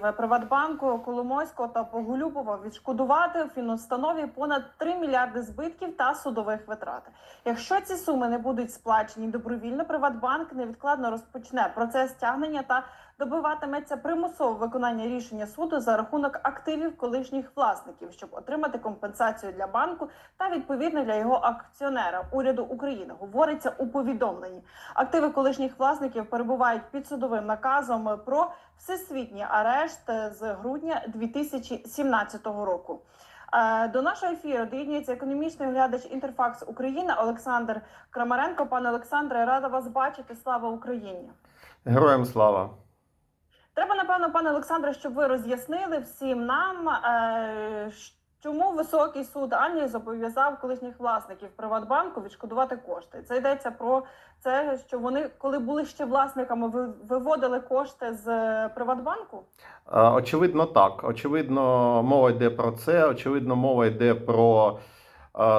Приватбанку Коломойського та Поголюбова відшкодувати фінустанові понад 3 мільярди збитків та судових витрат. Якщо ці суми не будуть сплачені добровільно, Приватбанк невідкладно розпочне процес стягнення та добиватиметься примусове виконання рішення суду за рахунок активів колишніх власників, щоб отримати компенсацію для банку та відповідно для його акціонера уряду України. Говориться у повідомленні. Активи колишніх власників перебувають під судовим наказом про всесвітній арешт з грудня 2017 року. Е, До нашого ефіру доєднується економічний оглядач Інтерфакс України Олександр Крамаренко. Пане Олександре, рада вас бачити. Слава Україні! Героям слава! Напевно, пане Олександре, щоб ви роз'яснили всім нам, е, чому високий суд Англії зобов'язав колишніх власників Приватбанку відшкодувати кошти. Це йдеться про це, що вони, коли були ще власниками, ви- виводили кошти з е, Приватбанку. Е, Очевидно, так. Очевидно, мова йде про це. Очевидно, мова йде про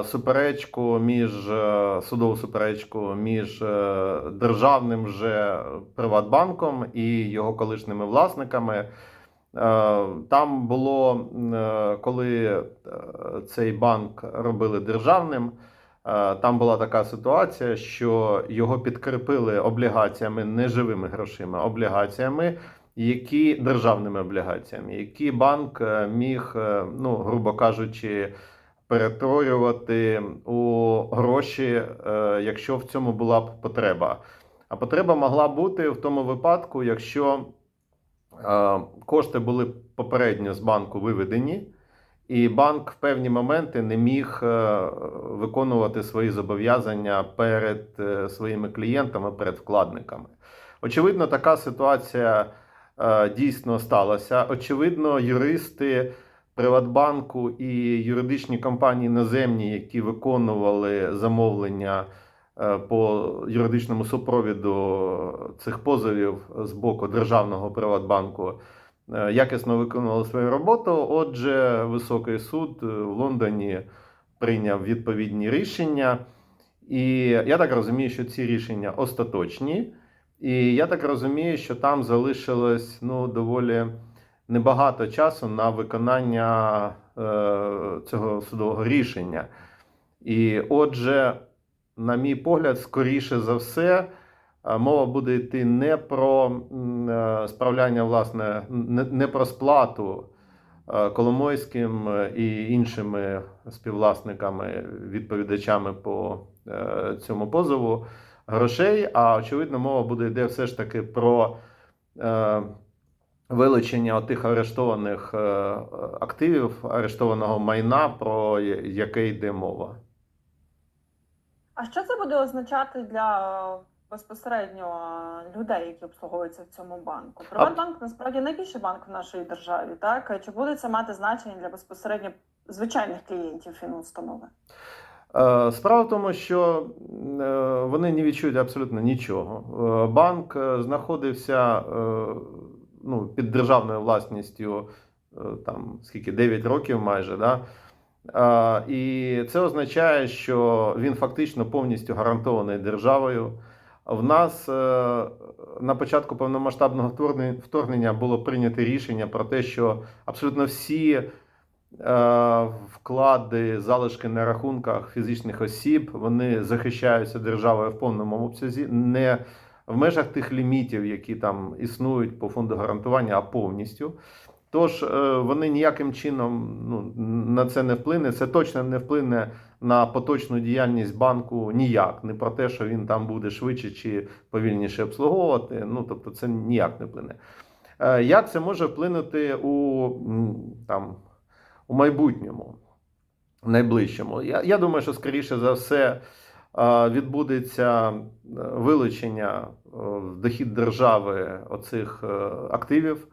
суперечку між е, судову суперечку між е, державним же Приватбанком і його колишніми власниками. Е, Там було, е, коли е, цей банк робили державним, е, там була така ситуація, що його підкріпили облігаціями, не живими грошима, облігаціями, які державними облігаціями, які банк е, міг, е, ну грубо кажучи, перетворювати у гроші, е, якщо в цьому була б потреба. А потреба могла бути в тому випадку, якщо е, кошти були попередньо з банку виведені, і банк в певні моменти не міг е, виконувати свої зобов'язання перед своїми клієнтами, перед вкладниками. Очевидно, така ситуація дійсно сталася. Очевидно, юристи Приватбанку і юридичні компанії наземні, які виконували замовлення е, по юридичному супровіду цих позовів з боку державного Приватбанку, е, якісно виконували свою роботу. Отже, високий суд в Лондоні прийняв відповідні рішення. І я так розумію, що ці рішення остаточні. І я так розумію, що там залишилось ну, доволі небагато часу на виконання е, цього судового рішення. І отже, на мій погляд, скоріше за все, е, мова буде йти не про е, справляння, власне, не, про сплату Коломойським і іншими співвласниками, відповідачами по цьому позову грошей. А очевидно, мова буде йде все ж таки про вилучення тих арештованих е, активів, арештованого майна, про яке йде мова. А що це буде означати для безпосередньо людей, які обслуговуються в цьому банку? Приватбанк насправді найбільший банк в нашій державі. Так чи буде це мати значення для безпосередньо звичайних клієнтів фінустанови? Е, Справа в тому, що е, вони не відчують абсолютно нічого. Банк знаходився ну, під державною власністю е, там скільки 9 років майже. Да? Е, І це означає, що він фактично повністю гарантований державою. В нас е, на початку повномасштабного вторгнення- вторгнення було прийнято рішення про те, що абсолютно всі е, вклади, залишки на рахунках фізичних осіб, вони захищаються державою в повному обсязі, не в межах тих лімітів, які там існують по фонду гарантування, а повністю. Тож е, вони ніяким чином ну, на це не вплине. Це точно не вплине на поточну діяльність банку ніяк. Не про те, що він там буде швидше чи повільніше обслуговувати. Ну тобто, це ніяк не вплине. Е, Як це може вплинути у там у майбутньому, найближчому? Я, я думаю, що скоріше за все відбудеться е, вилучення е, в дохід держави оцих е, активів.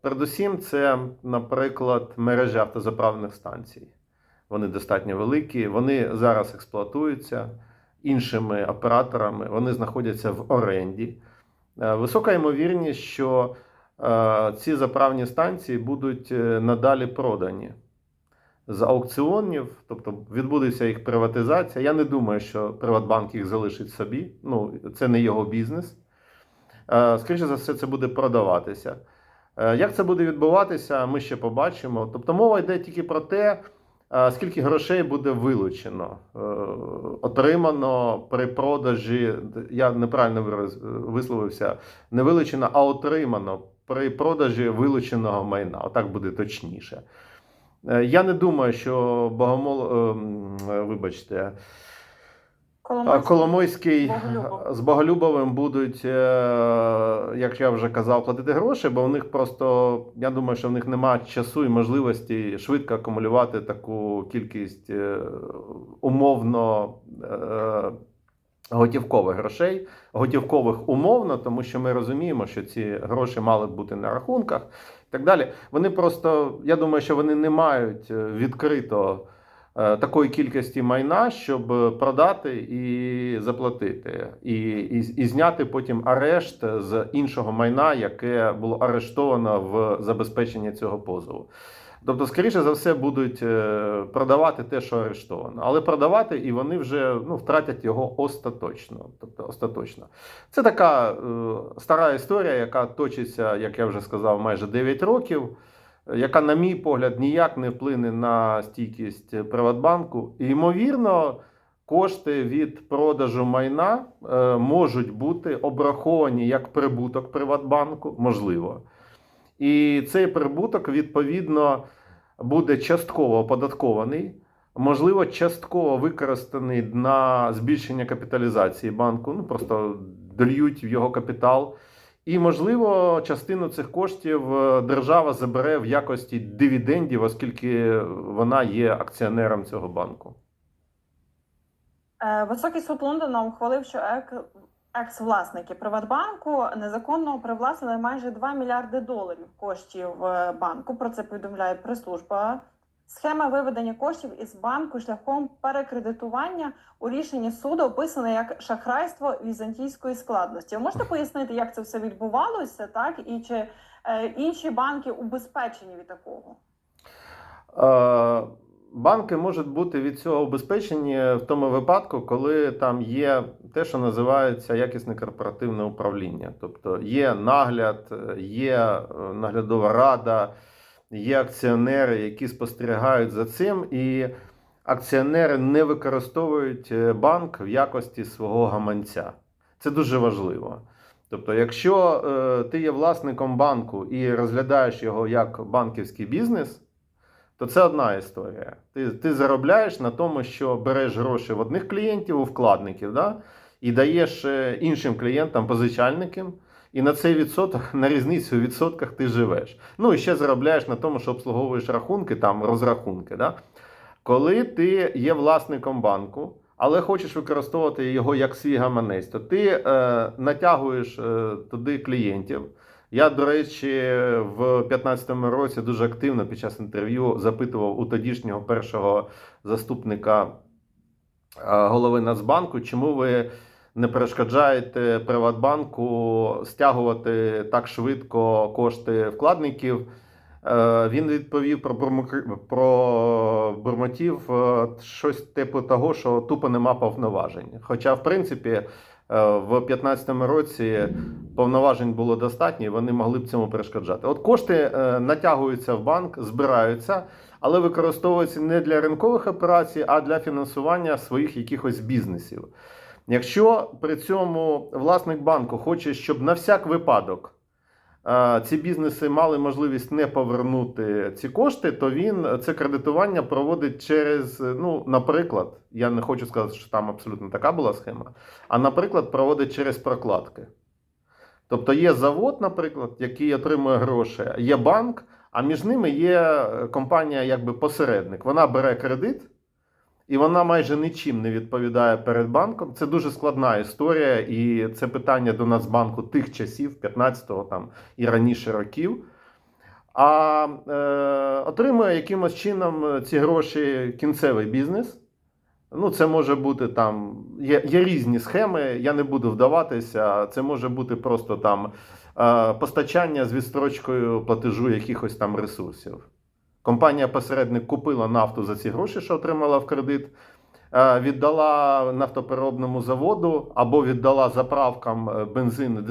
Передусім, це, наприклад, мережі автозаправних станцій. Вони достатньо великі, вони зараз експлуатуються іншими операторами, вони знаходяться в оренді. Висока ймовірність, що ці заправні станції будуть надалі продані з аукціонів, тобто відбудеться їх приватизація. Я не думаю, що Приватбанк їх залишить собі. Ну, це не його бізнес. Е, Скоріше за все, це буде продаватися. Е, Як це буде відбуватися, ми ще побачимо. Тобто мова йде тільки про те, е, скільки грошей буде вилучено, отримано при продажі. Я неправильно висловився, не вилучено, а отримано при продажі вилученого майна. Отак буде точніше. Е, Я не думаю, що Богомол, ем, е, вибачте, Коломойський. Коломойський Боголюбов. з Боголюбовим будуть, е, як я вже казав, платити гроші, бо в них просто, я думаю, що в них немає часу і можливості швидко акумулювати таку кількість е, умовно е, готівкових грошей, готівкових умовно, тому що ми розуміємо, що ці гроші мали б бути на рахунках і так далі. Вони просто, я думаю, що вони не мають е, відкрито е, такої кількості майна, щоб продати і заплатити, і, і, і зняти потім арешт з іншого майна, яке було арештовано в забезпеченні цього позову. Тобто, скоріше за все, будуть е, продавати те, що арештовано, але продавати і вони вже ну, втратять його остаточно. Тобто, остаточно. Це така е, стара історія, яка точиться, як я вже сказав, майже 9 років яка, на мій погляд, ніяк не вплине на стійкість Приватбанку. І, ймовірно, кошти від продажу майна е, можуть бути обраховані як прибуток Приватбанку, можливо. І цей прибуток, відповідно, буде частково оподаткований, можливо, частково використаний на збільшення капіталізації банку. Ну, просто дольють в його капітал. І, можливо, частину цих коштів е, держава забере в якості дивідендів, оскільки вона є акціонером цього банку. Е, Високий суд Лондона ухвалив, що ек- екс-власники Приватбанку незаконно привласнили майже 2 мільярди доларів коштів е, банку. Про це повідомляє прес-служба. Схема виведення коштів із банку шляхом перекредитування у рішенні суду описана як шахрайство візантійської складності. Ви можете пояснити, як це все відбувалося, так і чи е, інші банки убезпечені від такого? Е, Банки можуть бути від цього убезпечені в тому випадку, коли там є те, що називається якісне корпоративне управління. Тобто є нагляд, є е, наглядова рада, є акціонери, які спостерігають за цим, і акціонери не використовують е, банк в якості свого гаманця. Це дуже важливо. Тобто, якщо е, ти є власником банку і розглядаєш його як банківський бізнес, то це одна історія. Ти, ти заробляєш на тому, що береш гроші в одних клієнтів, у вкладників, да? і даєш е, іншим клієнтам, позичальникам, і на цей відсоток, на різницю у відсотках ти живеш. Ну і ще заробляєш на тому, що обслуговуєш рахунки, там розрахунки. Да? Коли ти є власником банку, але хочеш використовувати його як свій гаманець, то ти е, натягуєш е, туди клієнтів. Я, до речі, в 2015 році дуже активно під час інтерв'ю запитував у тодішнього першого заступника е, голови Нацбанку, чому ви не перешкоджаєте Приватбанку стягувати так швидко кошти вкладників. Е, Він відповів про, про бурмотів е, щось типу того, що тупо нема повноважень. Хоча, в принципі, в 2015 році повноважень було достатньо, і вони могли б цьому перешкоджати. От кошти е, натягуються в банк, збираються, але використовуються не для ринкових операцій, а для фінансування своїх якихось бізнесів. Якщо при цьому власник банку хоче, щоб на всяк випадок е, ці бізнеси мали можливість не повернути ці кошти, то він це кредитування проводить через, е, ну, наприклад, я не хочу сказати, що там абсолютно така була схема, а наприклад, проводить через прокладки. Тобто є завод, наприклад, який отримує гроші, є банк, а між ними є е, компанія, якби посередник. Вона бере кредит, і вона майже нічим не відповідає перед банком. Це дуже складна історія, і це питання до Нацбанку тих часів, 15-го там і раніше років. А е, отримує якимось чином ці гроші кінцевий бізнес. Ну, це може бути там, є, є різні схеми, я не буду вдаватися. Це може бути просто там е, постачання з відстрочкою платежу якихось там ресурсів. Компанія-посередник купила нафту за ці гроші, що отримала в кредит. е, віддала нафтопереробному заводу або віддала заправкам е, бензин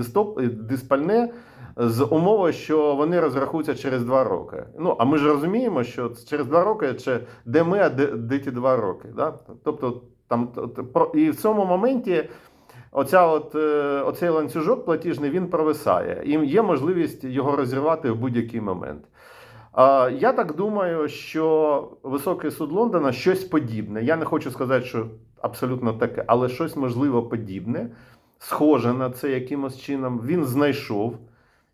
диспальне з умовою, що вони розрахуються через два роки. Ну, а ми ж розуміємо, що через два роки чи де ми, а де, де ті два роки. Да? Тобто, там і в цьому моменті оця от, е, оцей ланцюжок платіжний він провисає. І є можливість його розірвати в будь-який момент. Я так думаю, що Високий суд Лондона щось подібне. Я не хочу сказати, що абсолютно таке, але щось можливо подібне, схоже на це якимось чином. Він знайшов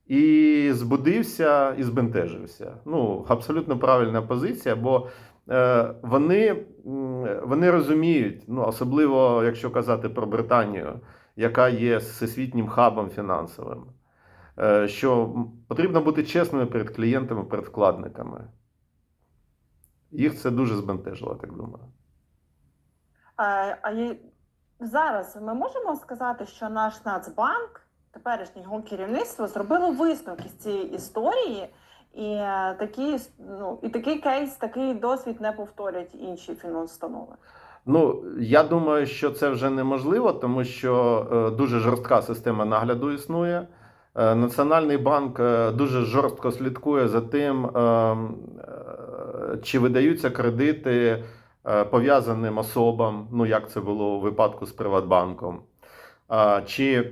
і збудився і збентежився. Ну, абсолютно правильна позиція, бо е, вони, вони розуміють, ну, особливо якщо казати про Британію, яка є всесвітнім хабом фінансовим, що потрібно бути чесними перед клієнтами, перед вкладниками. Їх це дуже збентежило, так думаю. Е, А є- зараз ми можемо сказати, що наш Нацбанк, теперішнє його керівництво, зробило висновки з цієї історії, і е, такі, ну, і такий кейс, такий досвід не повторять інші фінустанови. Ну, я думаю, що це вже неможливо, тому що е, дуже жорстка система нагляду існує. Е, Національний банк е, дуже жорстко слідкує за тим, е, чи видаються кредити пов'язаним особам, ну як це було у випадку з Приватбанком, чи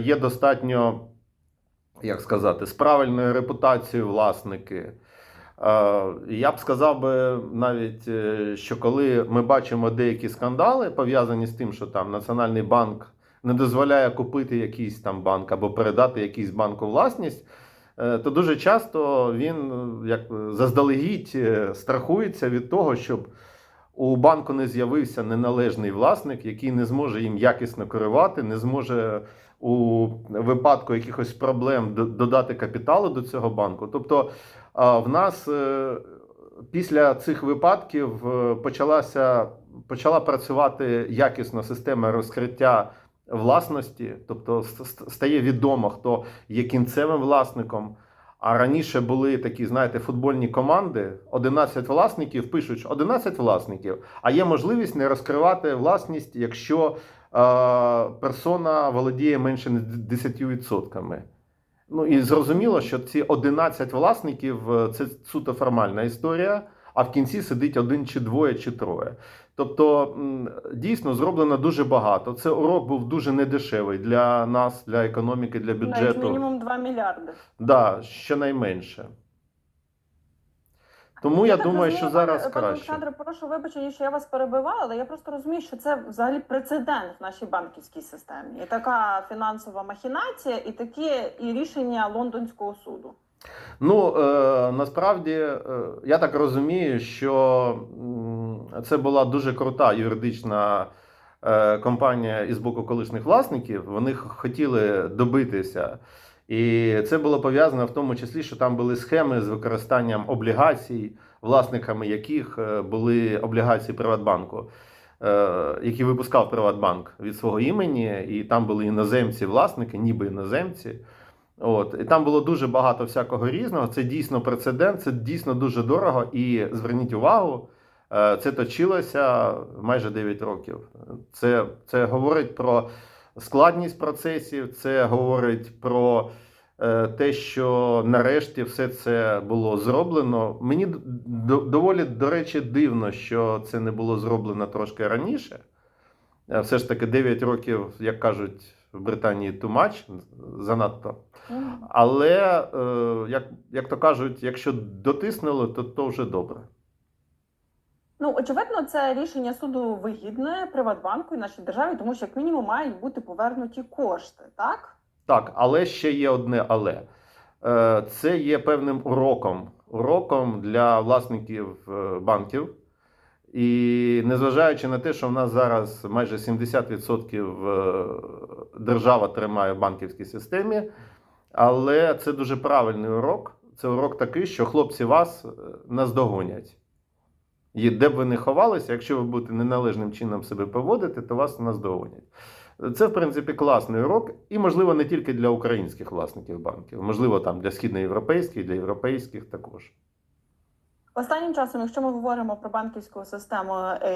є достатньо, як сказати, з правильною репутацією власники. Я б сказав би навіть, що коли ми бачимо деякі скандали пов'язані з тим, що там Національний банк не дозволяє купити якийсь там банк або передати якийсь банк у власність, е, то дуже часто він е, як заздалегідь е, страхується від того, щоб у банку не з'явився неналежний власник, який не зможе їм якісно керувати, не зможе у випадку якихось проблем додати капіталу до цього банку. Тобто в нас після цих випадків почалася почала працювати якісно система розкриття власності, тобто стає відомо, хто є кінцевим власником. А раніше були такі, знаєте, футбольні команди, 11 власників пишуть 11 власників, а є можливість не розкривати власність, якщо е, персона володіє менше ніж 10%. Ну і зрозуміло, що ці 11 власників е, це суто формальна історія, а в кінці сидить один чи двоє, чи троє. Тобто, дійсно зроблено дуже багато. Це урок був дуже недешевий для нас, для економіки, для Навіть бюджету. мінімум 2 мільярди. Да, щонайменше. Тому я, так думаю, розумію, що зараз пане, Пане краще. Олександре, прошу вибачення, що я вас перебивала, але я просто розумію, що це взагалі прецедент в нашій банківській системі. І така фінансова махінація, і таке і рішення лондонського суду. Ну е, насправді е, я так розумію, що це була дуже крута юридична е, компанія із боку колишніх власників. Вони хотіли добитися. І це було пов'язано в тому числі, що там були схеми з використанням облігацій, власниками яких е, були облігації Приватбанку, е, які випускав Приватбанк від свого імені, і там були іноземці, власники, ніби іноземці. От і там було дуже багато всякого різного. Це дійсно прецедент, це дійсно дуже дорого. І зверніть увагу, е, це точилося майже 9 років. Це, це говорить про складність процесів, це говорить про е, те, що нарешті все це було зроблено. Мені доволі, до речі, дивно, що це не було зроблено трошки раніше. Е, Все ж таки 9 років, як кажуть в Британії, much, занадто. Але, е, як, як то кажуть, якщо дотиснули, то, то вже добре. Ну очевидно, це рішення суду вигідне Приватбанку і нашій державі, тому що як мінімум мають бути повернуті кошти, так? Так, але ще є одне але. Е, Це є певним уроком, уроком для власників е, банків. І незважаючи на те, що в нас зараз майже 70% е, держава тримає в банківській системі, але це дуже правильний урок. Це урок такий, що хлопці вас е, наздогонять. І де б ви не ховалися, якщо ви будете неналежним чином себе поводити, то вас наздогонять. Це, в принципі, класний урок, і, можливо, не тільки для українських власників банків, можливо, там для східноєвропейських, для європейських також. Останнім часом, якщо ми говоримо про банківську систему е,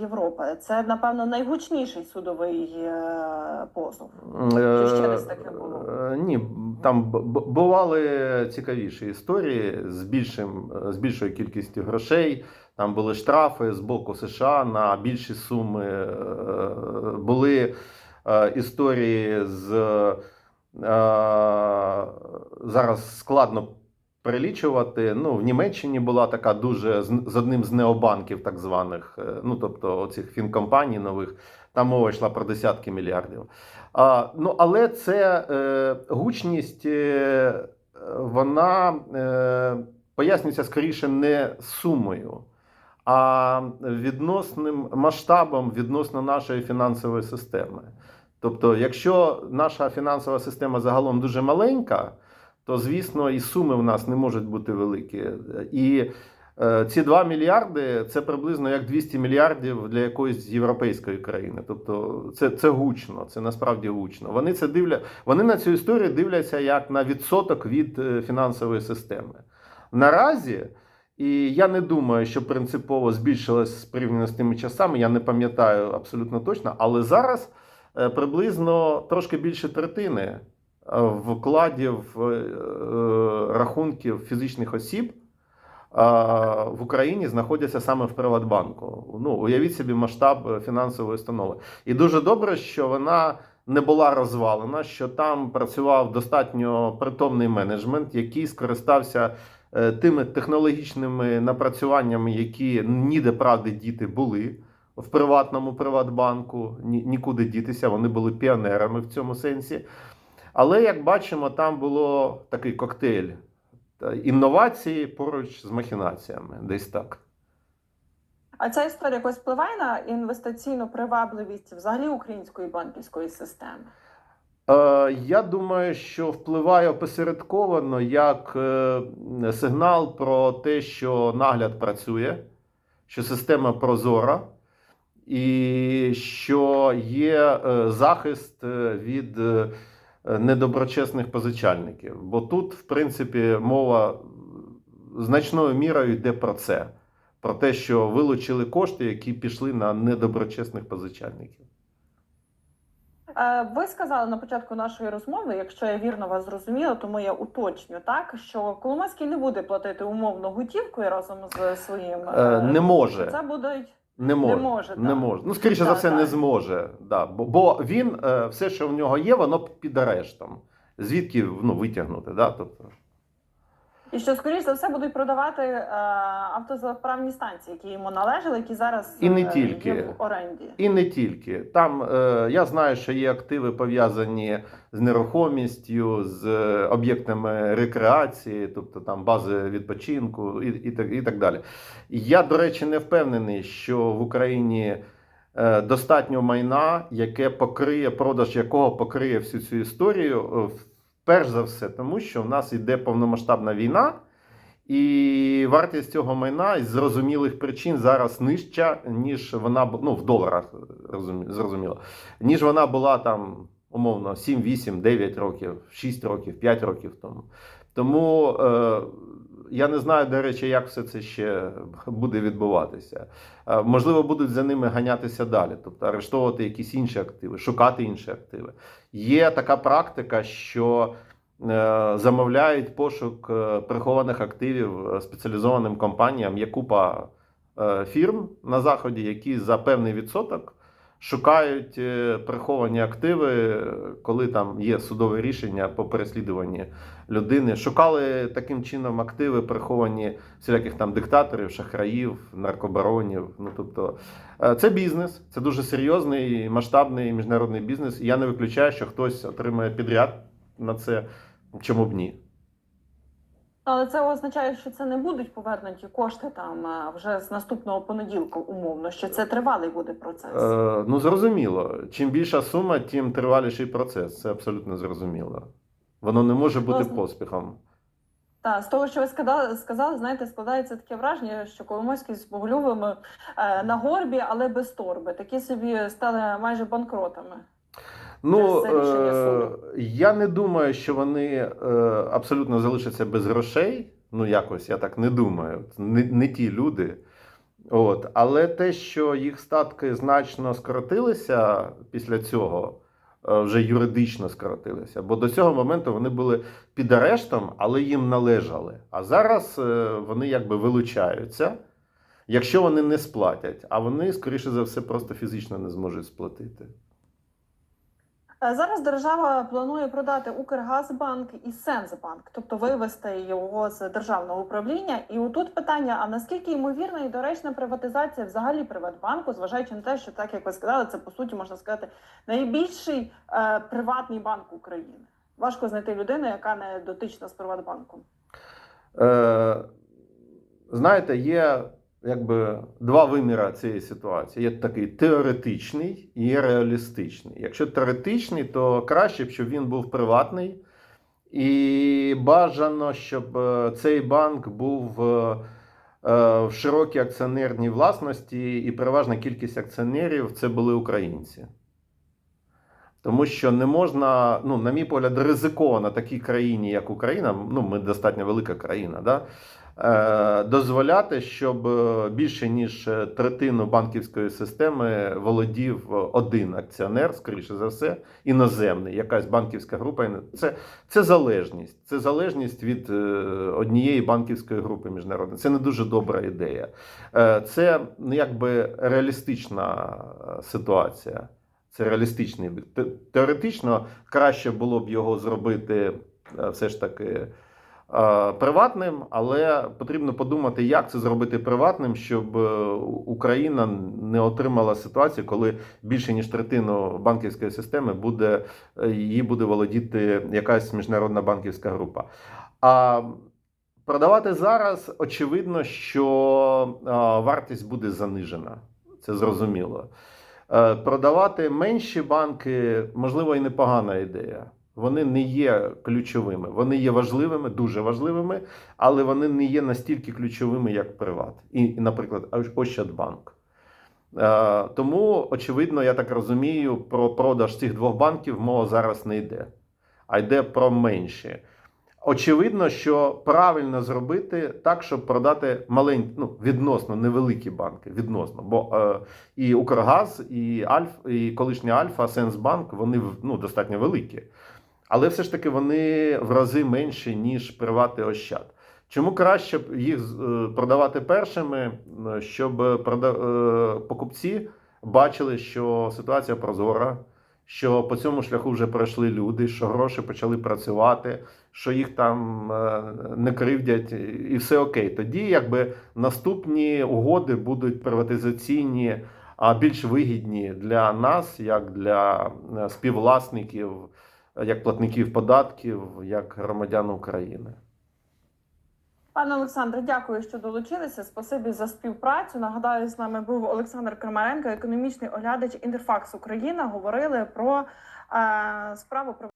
Європи, це напевно найгучніший судовий е, позов. Е, Чи ще десь таке було? Ні, там бували цікавіші історії з більшим з більшою кількістю грошей. Там були штрафи з боку США на більші суми. Були історії з зараз складно перелічувати. Ну, в Німеччині була така дуже з одним з необанків, так званих, е, ну тобто оцих фінкомпаній нових. Там мова йшла про десятки мільярдів. А, ну, але це е, гучність, е, вона е, пояснюється скоріше не сумою, а відносним масштабом відносно нашої фінансової системи. Тобто, якщо наша фінансова система загалом дуже маленька, то звісно і суми в нас не можуть бути великі. І е, ці 2 мільярди це приблизно як 200 мільярдів для якоїсь європейської країни. Тобто це, це гучно, це насправді гучно. Вони це дивля, вони на цю історію дивляться як на відсоток від е, фінансової системи. Наразі, і я не думаю, що принципово збільшилось порівняно з тими часами. Я не пам'ятаю абсолютно точно, але зараз е, приблизно трошки більше третини вкладів е, е, рахунків фізичних осіб в Україні знаходяться саме в Приватбанку. Ну, уявіть собі масштаб е, фінансової установи. І дуже добре, що вона не була розвалена, що там працював достатньо притомний менеджмент, який скористався е, тими технологічними напрацюваннями, які ніде правди діти були. В приватному Приватбанку нікуди дітися, вони були піонерами в цьому сенсі. Але як бачимо, там було такий коктейль інновації поруч з махінаціями, десь так. А ця історія якось впливає на інвестиційну привабливість взагалі української банківської системи. Е, я думаю, що впливає опосередковано як е, сигнал про те, що нагляд працює, що система прозора, і що є е, захист е, від недоброчесних позичальників. Бо тут, в принципі, мова значною мірою йде про це. Про те, що вилучили кошти, які пішли на недоброчесних позичальників. Е, Ви сказали на початку нашої розмови, якщо я вірно вас зрозуміла, тому я уточню так, що Коломойський не буде платити умовно готівкою разом з своїм Е, не може. Це будуть Не може. Не може, не може. Ну, скоріше за все, все, не зможе. Да. Бо, бо він, е, все, що в нього є, воно під арештом. Звідки ну, витягнути? Да? Тобто, і що скоріш за все будуть продавати е, автозаправні станції, які йому належали, які зараз І не е, тільки. є в оренді. і не тільки. Там е, я знаю, що є активи пов'язані з нерухомістю, з е, об'єктами рекреації, тобто там бази відпочинку і, і, так, і так далі. Я, до речі, не впевнений, що в Україні е, достатньо майна, яке покриє продаж якого покриє всю цю історію. Перш за все, тому що в нас йде повномасштабна війна, і вартість цього майна із зрозумілих причин зараз нижча, ніж вона ну, в доларах зрозуміло, ніж вона була там умовно 7, 8, 9 років, 6 років, 5 років тому. Тому е, я не знаю, до речі, як все це ще буде відбуватися. Е, можливо, будуть за ними ганятися далі, тобто арештовувати якісь інші активи, шукати інші активи. Є така практика, що е, замовляють пошук е, прихованих активів спеціалізованим компаніям. Є купа фірм на заході, які за певний відсоток шукають е, приховані активи, коли там є судове рішення по переслідуванні людини. Шукали таким чином активи, приховані всіляких там диктаторів, шахраїв, наркобаронів. Ну тобто е, це бізнес, це дуже серйозний масштабний міжнародний бізнес. Я не виключаю, що хтось отримає підряд на це. Чому б ні? Але це означає, що це не будуть повернуті кошти там вже з наступного понеділка, умовно, що це тривалий буде процес. Е, ну, зрозуміло. Чим більша сума, тим триваліший процес. Це абсолютно зрозуміло. Воно не може бути Власне. поспіхом. Та з того, що ви сказали, сказали, знаєте, складається таке враження, що Коломойський з Боголюбом е, на горбі, але без торби. Такі собі стали майже банкротами. Ну, е, я не думаю, що вони е, абсолютно залишаться без грошей. Ну, якось я так не думаю. Не, не ті люди. От. Але те, що їх статки значно скоротилися після цього, е, вже юридично скоротилися. Бо до цього моменту вони були під арештом, але їм належали. А зараз е, вони якби вилучаються, якщо вони не сплатять. А вони, скоріше за все, просто фізично не зможуть сплатити. Е, Зараз держава планує продати Укргазбанк і Сенсбанк, тобто вивести його з державного управління. І отут питання: а наскільки ймовірна і доречна приватизація взагалі Приватбанку, зважаючи на те, що так як ви сказали, це по суті можна сказати найбільший е, приватний банк України. Важко знайти людину, яка не дотична з Приватбанком. Е, знаєте, є якби два виміри цієї ситуації. Є такий теоретичний і реалістичний. Якщо теоретичний, то краще б, щоб він був приватний, і бажано, щоб е, цей банк був е, е, в широкій акціонерній власності, і переважна кількість акціонерів це були українці. Тому що не можна, ну, на мій погляд, ризиковано такій країні, як Україна, ну, ми достатньо велика країна, да, е, дозволяти, щоб е, більше ніж е, третину банківської системи володів один акціонер, скоріше за все, іноземний, якась банківська група. Це, це залежність. Це залежність від е, однієї банківської групи міжнародної. Це не дуже добра ідея. Е, це ну, якби реалістична е, ситуація. Це реалістичний. Теоретично краще було б його зробити е, все ж таки е, приватним, але потрібно подумати, як це зробити приватним, щоб е, Україна не отримала ситуацію, коли більше ніж третину банківської системи буде її буде володіти якась міжнародна банківська група. А продавати зараз очевидно, що вартість буде занижена. Це зрозуміло. Е, Продавати менші банки, можливо, і непогана ідея. Вони не є ключовими. Вони є важливими, дуже важливими, але вони не є настільки ключовими, як Приват. І, наприклад, Ощ- Ощадбанк. Е, Тому, очевидно, я так розумію, про продаж цих двох банків мова зараз не йде, а йде про менші. Очевидно, що правильно зробити так, щоб продати маленькі, ну, відносно невеликі банки. Відносно. Бо е, і Укргаз, і Альф, і колишня Альфа, Сенсбанк, вони ну, достатньо великі. Але все ж таки вони в рази менші, ніж Приват і Ощад. Чому краще їх е, продавати першими, е, щоб прода- е, покупці бачили, що ситуація прозора, що по цьому шляху вже пройшли люди, що гроші почали працювати, що їх там е, не кривдять, і все окей. Тоді якби наступні угоди будуть приватизаційні, а більш вигідні для нас, як для е, співвласників, як платників податків, як громадян України. Пане Олександре, дякую, що долучилися. Спасибі за співпрацю. Нагадаю, з нами був Олександр Крамаренко, економічний оглядач Інтерфакс Україна. Говорили про е, справу про